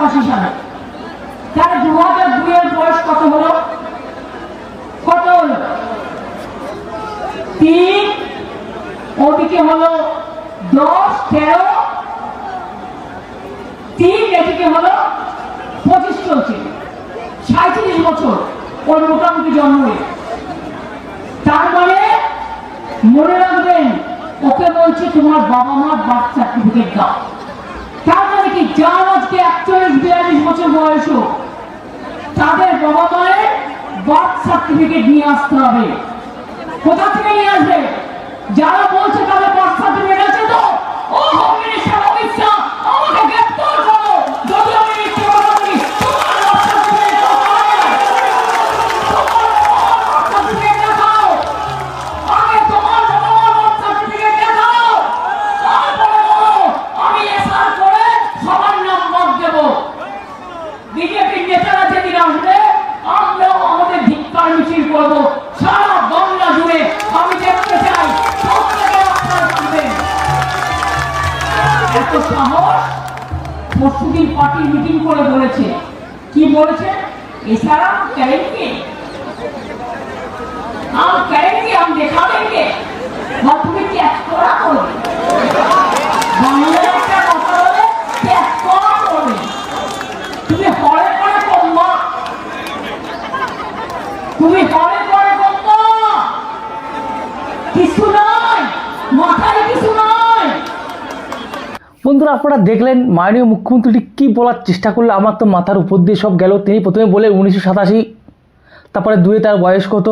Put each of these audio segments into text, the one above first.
সাতাশি সালে। তাহলে দু হাজার দুইয়ের বয়স কত হলো? কত হলো? তিন। ওদিকে হলো দশ, তেরো। তিন, এদিকে হলো পঁচিশ চলছে। সাঁত্রিশ বছর ওর মোটামুটি জন্ম তার মানে মনে রাখবেন, ওকে বলছে তোমার বাবা মার বাচ্চা সার্টিফিকেট দাও। তার মানে কি যার আজকে একচল্লিশ বিয়াল্লিশ বছর বয়স তাদের বাবা মায়ের বার্থ সার্টিফিকেট নিয়ে আসতে হবে। কোথা থেকে নিয়ে আসবে? যারা বলছে তাদের বার্থ সার্টিফিকেট इशारा हम करेंगे हम करेंगे हम दिखा देंगे और तुम्हें क्या थोड़ा बोल তুমি হরে করে কম তুমি হরে বন্ধুরা, আপনারা দেখলেন মাননীয় মুখ্যমন্ত্রী কি বলার চেষ্টা করল? আমার তো মাথার উপর দিয়ে সব গেল। তিনি প্রথমে বললেন উনিশশো সাতাশি, তারপরে দুয়ে তার বয়স কত?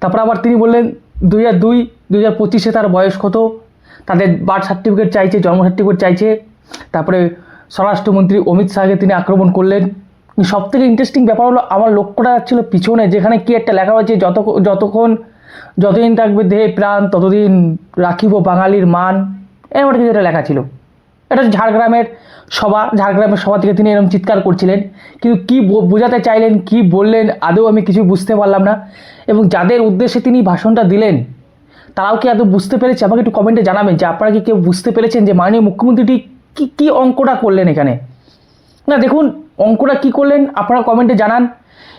তারপরে আবার তিনি বললেন দুই হাজার দুই দুই হাজার পঁচিশে তার বয়স কত? তাদের বার্থ সার্টিফিকেট চাইছে, জন্ম সার্টিফিকেট চাইছে। তারপরে স্বরাষ্ট্রমন্ত্রী অমিত শাহকে তিনি আক্রমণ করলেন। সব থেকে ইন্টারেস্টিং ব্যাপার হলো, আমার লক্ষ্যটা ছিল পিছনে, যেখানে কি একটা লেখা হয়েছে যত, যতক্ষণ, যতদিন থাকবে দেহে প্রাণ, ততদিন রাখিব বাঙালির মান। এমন কিছু একটা লেখা ছিল। এটা ঝাড়গ্রামের সভা ঝাড়গ্রামের সভা থেকে তিনি এরকম চিৎকার করছিলেন। কিন্তু কি বোঝাতে চাইলেন, কি বললেন, আদৌ আমি কিছু বুঝতে পারলাম না। এবং যাদের উদ্দেশ্যে তিনি ভাষণটা দিলেন, তারাও কি আদৌ বুঝতে পেরেছে? আমাকে একটু কমেন্টে জানাবেন যে আপনারা কি কেউ বুঝতে পেরেছেন যে মাননীয় মুখ্যমন্ত্রীটি কী কী অঙ্কটা করলেন এখানে? না, দেখুন, অঙ্কটা কি করলেন আপনারা কমেন্টে জানান।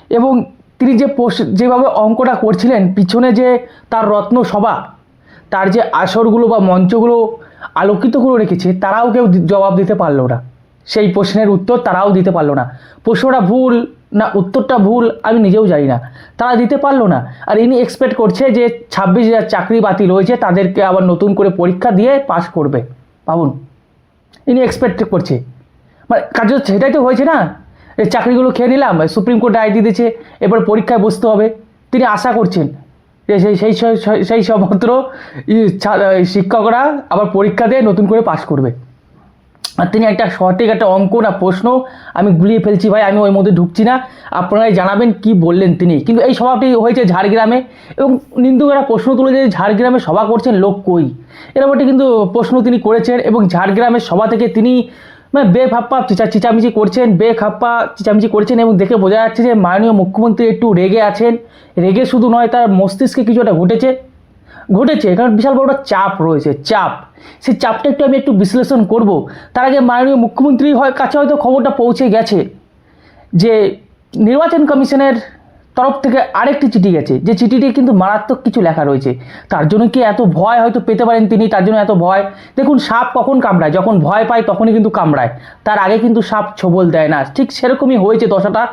এবং তিনি যে পোস্ট যেভাবে অঙ্কটা করছিলেন, পিছনে যে তার রত্ন সভা তার যে আসরগুলো বা মঞ্চগুলো আলোকিত করে রেখেছে, তারাও কেউ জবাব দিতে পারল না। সেই প্রশ্নের উত্তর তারাও দিতে পারল না। প্রশ্নটা ভুল না, উত্তরটা ভুল আমি নিজেও জানি না। তারা দিতে পারল না। আর ইনি এক্সপেক্ট করছে যে ছাব্বিশ হাজার চাকরি বাতিল হয়েছে, তাদেরকে আবার নতুন করে পরীক্ষা দিয়ে পাশ করবে। ভাবুন, ইনি এক্সপেক্ট করছে। মানে হচ্ছে সেটাই তো হয়েছে না চাকরিগুলো খেয়ে নিলাম, সুপ্রিম কোর্ট দিয়ে দিয়েছে, এবার পরীক্ষায় বসতে হবে। তিনি আশা করছেন। সেই সেই সেই- সমস্ত শিক্ষকরা আবার পরীক্ষা দিয়ে নতুন করে পাশ করবে। আর তিনি একটা সঠিক একটা অঙ্ক না প্রশ্ন আমি গুলিয়ে ফেলছি ভাই, আমি ওই মধ্যে ঢুকছি না। আপনারাই জানাবেন কি বললেন তিনি। কিন্তু এই সভাটি হয়েছে ঝাড়গ্রামে এবং নিন্দুকেরা প্রশ্ন তুলে যে ঝাড়গ্রামে সভা করছেন লোক কই? এরকম কিন্তু প্রশ্ন তিনি করেছেন এবং ঝাড়গ্রামের সভা থেকে তিনি মানে বেফাপ্পা, চিচা, চিচামিচি করছেন বেখাপ্পা চিচামিচি করছেন এবং দেখে বোঝা যাচ্ছে যে মাননীয় মুখ্যমন্ত্রী একটু রেগে আছেন। রেগে শুধু নয়, তার মস্তিষ্কে কিছু একটা ঘটেছে। ঘটেছে, কারণ বিশাল বড় চাপ রয়েছে, চাপ। সেই চাপটা একটু আমি একটু বিশ্লেষণ করব। তার আগে মাননীয় মুখ্যমন্ত্রী হয়, কাছে হয়তো খবরটা পৌঁছে গেছে যে নির্বাচন কমিশনের তরফ থেকে আরেকটি চিঠি গেছে। যে চিঠিটি কিন্তু মারাত্মক কিছু লেখা রয়েছে। তার জন্য কি এত ভয় হয়তো পেতে পারেন তিনি? তার জন্য এত ভয়? দেখুন, সাপ কখন কামড়ায়? যখন ভয় পায়, তখনই কিন্তু কামড়ায়। তার আগে কিন্তু সাপ ছোবল দেয় না। ঠিক সেরকমই হয়েছে দশাটা।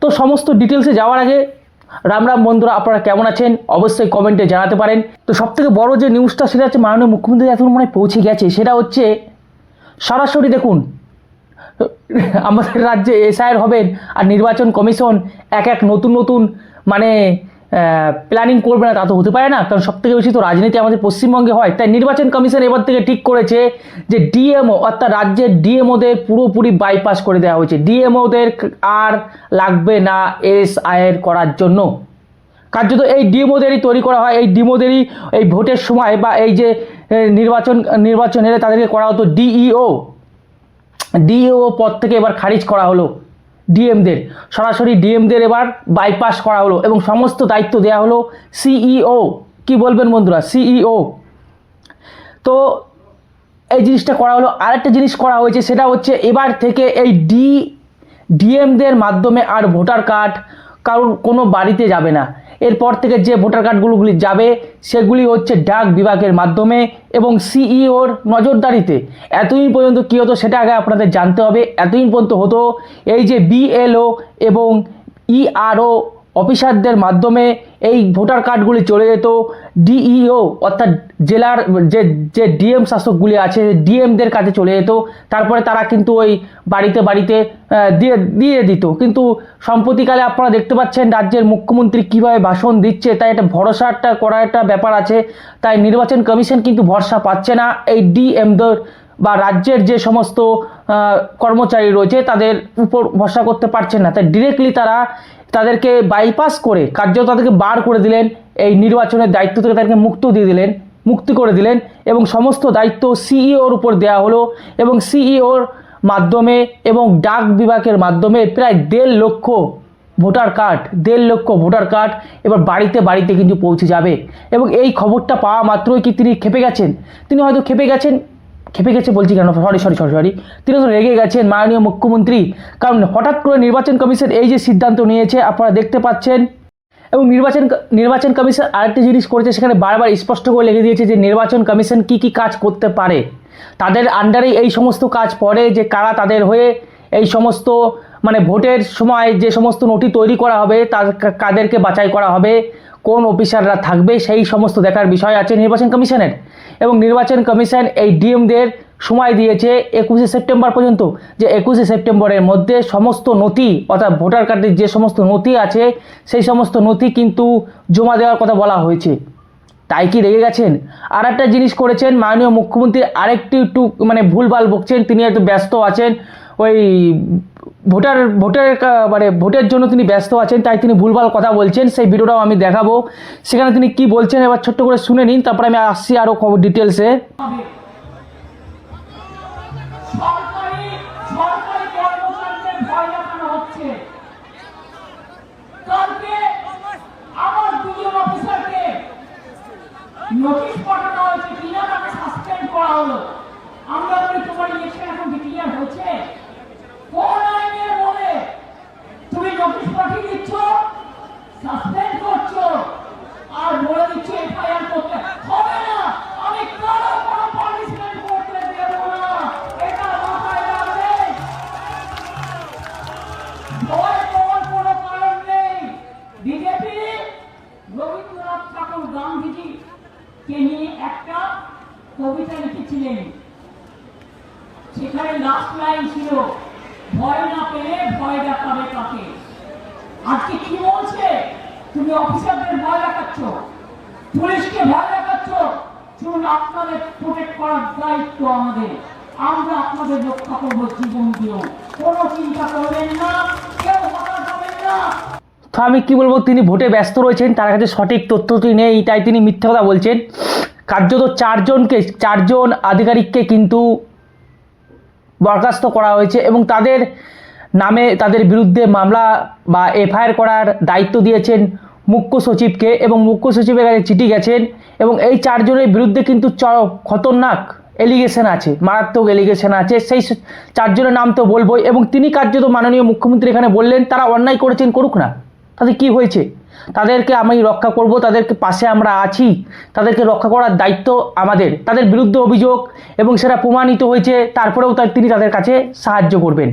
তো সমস্ত ডিটেলসে যাওয়ার আগে রাম রাম বন্ধুরা, আপনারা কেমন আছেন? অবশ্যই কমেন্টে জানাতে পারেন। তো সবথেকে বড় যে নিউজটা সেটা হচ্ছে মাননীয় মুখ্যমন্ত্রী এখন মনে পৌঁছে গেছে। সেটা হচ্ছে, সরাসরি দেখুন আমাদের রাজ্যে এসআইআর হবেন আর নির্বাচন কমিশন এক এক নতুন নতুন মানে প্ল্যানিং করবে না, তা তো হতে পারে না। কারণ সব থেকে বেশি তো রাজনীতি আমাদের পশ্চিমবঙ্গে হয়। তাই নির্বাচন কমিশন এবার থেকে ঠিক করেছে যে ডিএমও অর্থাৎ রাজ্যের ডিএমওদের পুরোপুরি বাইপাস করে দেওয়া হয়েছে। ডিএমওদের আর লাগবে না এস এসআইআর করার জন্য। কার্যত এই ডিমোদেরই তৈরি করা হয়। এই ডিমোদেরই এই ভোটের সময় বা এই যে নির্বাচন নির্বাচন এলে তাদেরকে করা হতো ডিইও ডিইও পদ থেকে এবার খারিজ করা হলো ডিএমদের সরাসরি ডিএমদের এবার বাইপাস করা হলো এবং সমস্ত দায়িত্ব দেওয়া হলো সিইও কি বলবেন বন্ধুরা? সিইও তো এই জিনিসটা করা হলো। আরেকটা জিনিস করা হয়েছে, সেটা হচ্ছে এবার থেকে এই ডি ডিএমদের মাধ্যমে আর ভোটার কার্ড কারোর কোনো বাড়িতে যাবে না। এরপর থেকে যে ভোটার কার্ডগুলোগুলি যাবে, সেগুলি হচ্ছে ডাক বিভাগের মাধ্যমে এবং সিইওর নজরদারিতে। এতদিন পর্যন্ত কী হতো সেটা আগে আপনাদের জানতে হবে। এতদিন পর্যন্ত হতো এই যে বিএলও এবং ইআরও অফিসারদের মাধ্যমে এই ভোটার কার্ডগুলি চলে যেত। ডিইও অর্থাৎ জেলার যে যে ডিএম শাসকগুলি আছে ডিএমদের কাছে চলে যেত। তারপরে তারা কিন্তু ওই বাড়িতে বাড়িতে দিয়ে দিয়ে দিত। কিন্তু সম্প্রতিকালে আপনারা দেখতে পাচ্ছেন রাজ্যের মুখ্যমন্ত্রী কীভাবে ভাষণ দিচ্ছে, তাই একটা ভরসাটা করার একটা ব্যাপার আছে। তাই নির্বাচন কমিশন কিন্তু ভরসা পাচ্ছে না। এই ডিএমদের বা রাজ্যের যে সমস্ত কর্মচারী রয়েছে তাদের উপর ভরসা করতে পারছেন না। তাই ডিরেক্টলি তারা তাদেরকে বাইপাস করে কার্য তাদেরকে বার করে দিলেন, এই নির্বাচনের দায়িত্ব থেকে তাদেরকে মুক্ত দিয়ে দিলেন, মুক্তি করে দিলেন এবং সমস্ত দায়িত্ব সিইওর উপর দেওয়া হলো এবং সিইওর মাধ্যমে এবং ডাক বিভাগের মাধ্যমে প্রায় দেড় লক্ষ ভোটার কার্ড, দেড় লক্ষ ভোটার কার্ড এবার বাড়িতে বাড়িতে কিন্তু পৌঁছে যাবে। এবং এই খবরটা পাওয়া মাত্রই কি তিনি খেপে গেছেন? তিনি হয়তো খেপে গেছেন খেপে গেছে বলছি কেন? সরি সরি সরি সরি তিনি তো রেগে গেছেন, মাননীয় মুখ্যমন্ত্রী। কারণ হঠাৎ করে নির্বাচন কমিশন এই যে সিদ্ধান্ত নিয়েছে, আপনারা দেখতে পাচ্ছেন। এবং নির্বাচন নির্বাচন কমিশন আরেকটি জিনিস করেছে, সেখানে বারবার স্পষ্ট করে লিখে দিয়েছে যে নির্বাচন কমিশন কি কি কাজ করতে পারে। তাদের আন্ডারে এই সমস্ত কাজ পড়ে যে কারা তাদের হয়ে এই সমস্ত মানে ভোটের সময় যে সমস্ত নোটি তৈরি করা হবে, তার কাদেরকে বাছাই করা হবে কোন অফিসাররা থাকবে সেই সমস্ত দেখার বিষয় আছে নির্বাচন কমিশনের। এবং নির্বাচন কমিশন এই ডিএমদের সময় দিয়েছে একুশে সেপ্টেম্বর পর্যন্ত, যে একুশে সেপ্টেম্বরের মধ্যে সমস্ত নথি, অর্থাৎ ভোটার কার্ডের যে সমস্ত নথি আছে, সেই সমস্ত নথি কিন্তু জমা দেওয়ার কথা বলা হয়েছে। তাই কি রেগে গেছেন? আর একটা জিনিস করেছেন মাননীয় মুখ্যমন্ত্রী, আরেকটি একটু মানে ভুলভাল বকছেন, তিনি একটু ব্যস্ত আছেন। ওই ভোটার, ভোটের মানে ভোটের জন্য তিনি ব্যস্ত আছেন, তাই তিনি ভুলভাল কথা বলছেন। সেই ভিডিওটাও আমি দেখাবো। সেখানে তিনি কি বলছেন এবার ছোট্ট করে শুনে নিন, তারপরে আমি আসছি আরও খবর ডিটেলসে নোটিশ পাঠানো হয়েছে, কিনা তাকে সাসপেন্ড করা হলো। সেখানে লাস্ট লাইন ছিল। ভয় না পেলে ভয় দেখাবে কাকে? আজকে কি বলছে? তুমি অফিসারদের ভয় দেখাচ্ছ। পুলিশকে ভয় দেখাচ্ছ। শুনুন আপনাদের প্রোটেক্ট করার দায়িত্ব আমাদের। আমরা আপনাদের রক্ষা করব জীবন দিয়েও কোনো চিন্তা করবেন না। কেউ হবেন না। তো আমি কি বলব, তিনি ভোটে ব্যস্ত রয়েছেন, তার কাছে সঠিক তথ্যটি নেই, তাই তিনি মিথ্যা কথা বলছেন। কার্যত চারজনকে, চারজন আধিকারিককে কিন্তু বরখাস্ত করা হয়েছে এবং তাদের নামে, তাদের বিরুদ্ধে মামলা বা এফআইআর করার দায়িত্ব দিয়েছেন মুখ্য সচিবকে এবং মুখ্য সচিবের কাছে চিঠি গেছেন এবং এই চারজনের বিরুদ্ধে কিন্তু চ, খতরনাক এলিগেশন আছে, মারাত্মক এলিগেশন আছে। সেই চারজনের নাম তো বলবই এবং তিনি কার্যত মাননীয় মুখ্যমন্ত্রী এখানে বললেন, তারা অন্যায় করেছেন করুক না। তাদের কি হয়েছে? তাদেরকে আমি রক্ষা করব, তাদেরকে পাশে আমরা আছি, তাদেরকে রক্ষা করার দায়িত্ব আমাদের, তাদের বিরুদ্ধে অভিযোগ এবং সেটা প্রমাণিত হয়েছে, তারপরেও তার তিনি তাদের কাছে সাহায্য করবেন।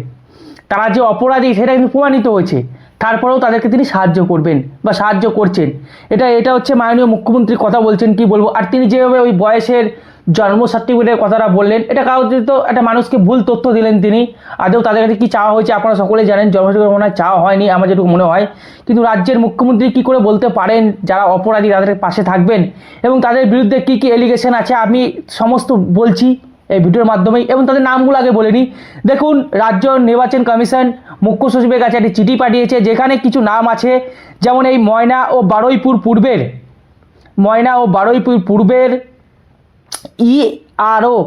তারা যে অপরাধী, সেটা কিন্তু প্রমাণিত হয়েছে, তারপরেও তাদেরকে তিনি সাহায্য করবেন বা সাহায্য করছেন। এটা এটা হচ্ছে মাননীয় মুখ্যমন্ত্রী কথা বলছেন, কি বলব? আর তিনি যেভাবে ওই বয়সের জন্ম সার্টিফিকেটের কথাটা বললেন। এটা কারোর তো একটা মানুষকে ভুল তথ্য দিলেন তিনি। আদৌ তাদের কাছে কী চাওয়া হয়েছে আপনারা সকলেই জানেন জন্ম সার্টিফিকেট মনে চাওয়া হয়নি, আমার যেটুকু মনে হয়। কিন্তু রাজ্যের মুখ্যমন্ত্রী কী করে বলতে পারেন যারা অপরাধী তাদের পাশে থাকবেন? এবং তাদের বিরুদ্ধে কী কী এলিগেশন আছে আমি সমস্ত বলছি এই ভিডিওর মাধ্যমেই। এবং তাদের নামগুলো আগে বলে নিই। দেখুন, রাজ্য নির্বাচন কমিশন মুখ্য সচিবের কাছে একটি চিঠি পাঠিয়েছে, যেখানে কিছু নাম আছে। যেমন এই ময়না ও বারুইপুর পূর্বের, ময়না ও বারুইপুর পূর্বের ই আরও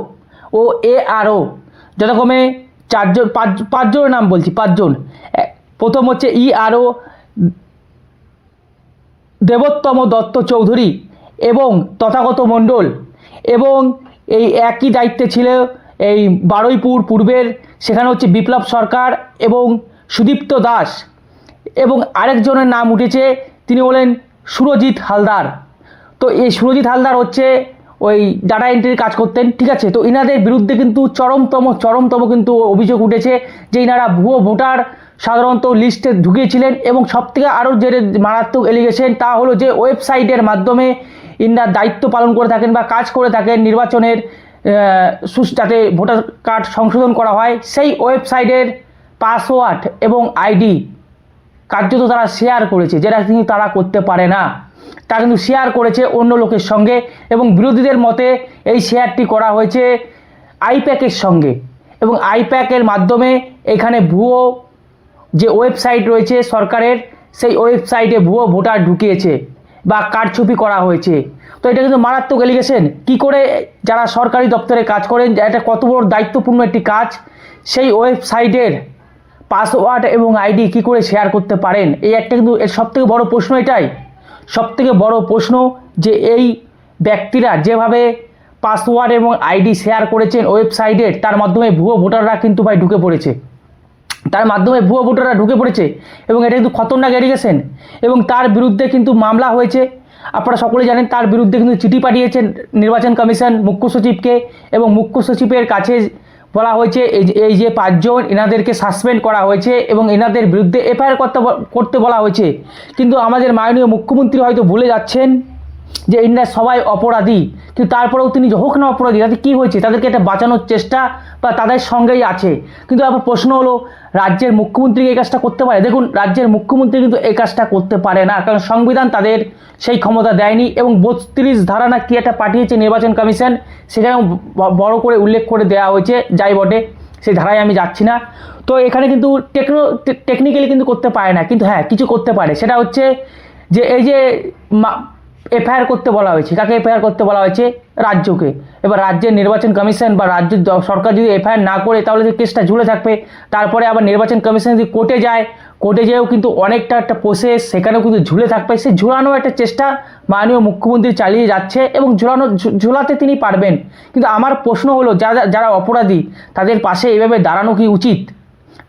ও এ আরও যথাক্রমে চারজন, পাঁচ, পাঁচজনের নাম বলছি, পাঁচজন। প্রথম হচ্ছে ই আরও দেবোত্তম দত্ত চৌধুরী এবং তথাগত মণ্ডল এবং এই একই দায়িত্বে ছিল এই বারুইপুর পূর্বের, সেখানে হচ্ছে বিপ্লব সরকার এবং সুদীপ্ত দাস এবং আরেকজনের নাম উঠেছে, তিনি হলেন সুরজিৎ হালদার। তো এই সুরজিৎ হালদার হচ্ছে ওই ডাটা এন্ট্রির কাজ করতেন ঠিক আছে? তো ইনাদের বিরুদ্ধে কিন্তু চরমতম চরমতম কিন্তু অভিযোগ উঠেছে যে ইনারা ভুয়ো ভোটার সাধারণত লিস্টে ঢুকিয়েছিলেন এবং সবথেকে আরও যে মারাত্মক এলিগেশন তা হলো যে ওয়েবসাইটের মাধ্যমে ইনারা দায়িত্ব পালন করে থাকেন বা কাজ করে থাকেন নির্বাচনের আহ, সুস- যাতে ভোটার কার্ড সংশোধন করা হয় সেই ওয়েবসাইটের পাসওয়ার্ড এবং আইডি কার্যত তারা শেয়ার করেছে যেটা কিন্তু তারা করতে পারে না। তা কিন্তু শেয়ার করেছে অন্য লোকের সঙ্গে এবং বিরোধীদের মতে এই শেয়ারটি করা হয়েছে আইপ্যাকের সঙ্গে এবং আইপ্যাকের মাধ্যমে এখানে ভুয়ো যে ওয়েবসাইট রয়েছে সরকারের, সেই ওয়েবসাইটে ভুয়ো ভোটার ঢুকিয়েছে বা কারচুপি করা হয়েছে। তো এটা কিন্তু মারাত্মক এলিগেশন কি করে যারা সরকারি দপ্তরে কাজ করেন, এটা কত বড় দায়িত্বপূর্ণ একটি কাজ, সেই ওয়েবসাইটের পাসওয়ার্ড এবং আইডি কি করে শেয়ার করতে পারেন? এই একটা কিন্তু এর সবথেকে বড় প্রশ্ন এটাই। সবথেকে বড় প্রশ্ন যে এই ব্যক্তিরা যেভাবে পাসওয়ার্ড এবং আইডি শেয়ার করেছেন ওয়েবসাইটের তার মাধ্যমে ভুয়ো ভোটাররা কিন্তু ভাই ঢুকে পড়েছে। তার মাধ্যমে ভুয়ো ভোটাররা ঢুকে পড়েছে এবং এটা কিন্তু খতরনাক এরিগেশন এবং তার বিরুদ্ধে কিন্তু মামলা হয়েছে। আপনারা সকলে জানেন তার বিরুদ্ধে কিন্তু চিঠি পাঠিয়েছেন নির্বাচন কমিশন মুখ্য সচিবকে এবং মুখ্য সচিবের কাছে বলা হয়েছে, এই যে- এই যে পাঁচজন এনাদেরকে সাসপেন্ড করা হয়েছে এবং এনাদের বিরুদ্ধে এফআইআর করতে করতে বলা হয়েছে। কিন্তু আমাদের মাননীয় মুখ্যমন্ত্রী হয়তো ভুলে যাচ্ছেন। যে ইন্ডিয়া সবাই অপরাধী, কিন্তু তারপরেও তিনি হোক না অপরাধী, তাতে কী হয়েছে? তাদেরকে এটা বাঁচানোর চেষ্টা বা তাদের সঙ্গেই আছে। কিন্তু আবার প্রশ্ন হলো, রাজ্যের মুখ্যমন্ত্রী এই কাজটা করতে পারে? দেখুন, রাজ্যের মুখ্যমন্ত্রী কিন্তু এই কাজটা করতে পারে না, কারণ সংবিধান তাদের সেই ক্ষমতা দেয়নি এবং বত্রিশ ধারা না কি একটা পাঠিয়েছে নির্বাচন কমিশন, সেখানেও ব- বড় করে উল্লেখ করে দেওয়া হয়েছে, যাই বটে, সেই ধারায় আমি যাচ্ছি না। তো এখানে কিন্তু টেকনো, টেকনিক্যালি কিন্তু করতে পারে না, কিন্তু হ্যাঁ কিছু করতে পারে। সেটা হচ্ছে যে, এই যে এফআইআর করতে বলা হয়েছে। কাকে এফআইআর করতে বলা হয়েছে? রাজ্যকে। এবার রাজ্যের নির্বাচন কমিশন বা রাজ্য সরকার যদি এফআইআর না করে, তাহলে যে কেসটা ঝুলে থাকবে। তারপরে আবার নির্বাচন কমিশন যদি কোর্টে যায়, কোর্টে যেয়েও কিন্তু অনেকটা একটা প্রসেস সেখানেও কিন্তু ঝুলে থাকবে। সে ঝুলানোর একটা চেষ্টা মাননীয় মুখ্যমন্ত্রী চালিয়ে যাচ্ছে এবং ঝুলানো ঝুলাতে তিনি পারবেন। কিন্তু আমার প্রশ্ন হলো, যারা যারা অপরাধী, তাদের পাশে এভাবে দাঁড়ানো কি উচিত?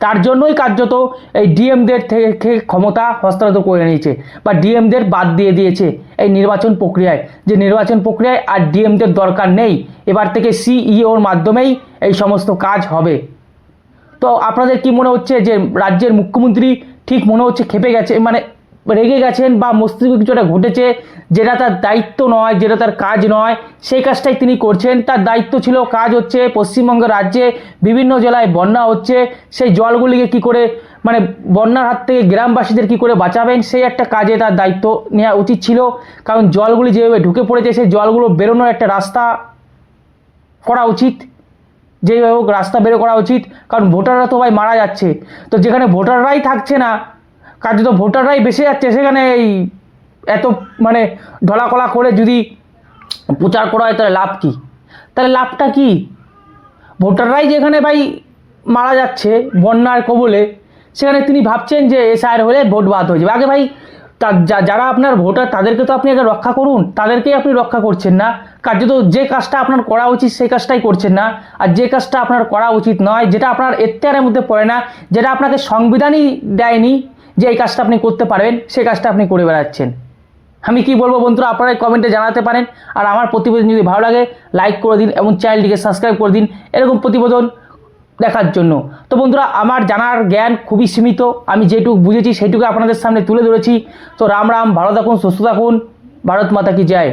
তার জন্যই কার্যত এই ডিএমদের থেকে ক্ষমতা হস্তান্তর করে নিয়েছে বা ডিএমদের বাদ দিয়ে দিয়েছে এই নির্বাচন প্রক্রিয়ায়। যে নির্বাচন প্রক্রিয়ায় আর ডিএমদের দরকার নেই, এবার থেকে সিইওর মাধ্যমেই এই সমস্ত কাজ হবে। তো আপনাদের কি মনে হচ্ছে যে রাজ্যের মুখ্যমন্ত্রী ঠিক মনে হচ্ছে খেপে গেছে? মানে রেগে গেছেন বা মস্তিষ্কে কিছু একটা ঘটেছে, যেটা তার দায়িত্ব নয়, যেটা তার কাজ নয়, সেই কাজটাই তিনি করছেন। তার দায়িত্ব ছিল কাজ হচ্ছে পশ্চিমবঙ্গ রাজ্যে বিভিন্ন জেলায় বন্যা হচ্ছে, সেই জলগুলিকে কি করে মানে বন্যার হাত থেকে গ্রামবাসীদের কি করে বাঁচাবেন, সেই একটা কাজে তার দায়িত্ব নেওয়া উচিত ছিল। কারণ জলগুলি যেভাবে ঢুকে পড়েছে, সেই জলগুলো বেরোনোর একটা রাস্তা করা উচিত। যেভাবে হোক রাস্তা বের করা উচিত, কারণ ভোটাররা তো ভাই মারা যাচ্ছে। তো যেখানে ভোটাররাই থাকছে না কার্যত ভোটাররাই বেঁচে যাচ্ছে, সেখানে এই এত মানে ঢলাকলা করে যদি প্রচার করা হয়, তাহলে লাভ কী? তাহলে লাভটা কি? ভোটাররাই যেখানে ভাই মারা যাচ্ছে বন্যার কবলে, সেখানে তিনি ভাবছেন যে এসআইআর হলে ভোট বাদ হয়ে যাবে। আগে ভাই যারা আপনার ভোটার, তাদেরকে তো আপনি আগে রক্ষা করুন, তাদেরকেই আপনি রক্ষা করছেন না। কার্যত যে কাজটা আপনার করা উচিত, সেই কাজটাই করছেন না। আর যে কাজটা আপনার করা উচিত নয়, যেটা আপনার এখতিয়ারের মধ্যে পড়ে না, যেটা আপনাকে সংবিধানই দেয়নি যে এই কাজটা আপনি করতে পারবেন সেই কাজটা আপনি করে বেড়াচ্ছেন। আমি কি বলব বন্ধুরা আপনারা কমেন্টে জানাতে পারেন, আর আমার প্রতিবেদন যদি ভালো লাগে লাইক করে দিন এবং চ্যানেলটিকে সাবস্ক্রাইব করে দিন, এরকম প্রতিবেদন দেখার জন্য। তো বন্ধুরা, আমার জানার জ্ঞান খুবই সীমিত, আমি যেটুকু বুঝেছি সেইটুকু আপনাদের সামনে তুলে ধরেছি। তো রাম রাম, ভালো থাকুন, সুস্থ থাকুন, ভারত মাতা কি জয়।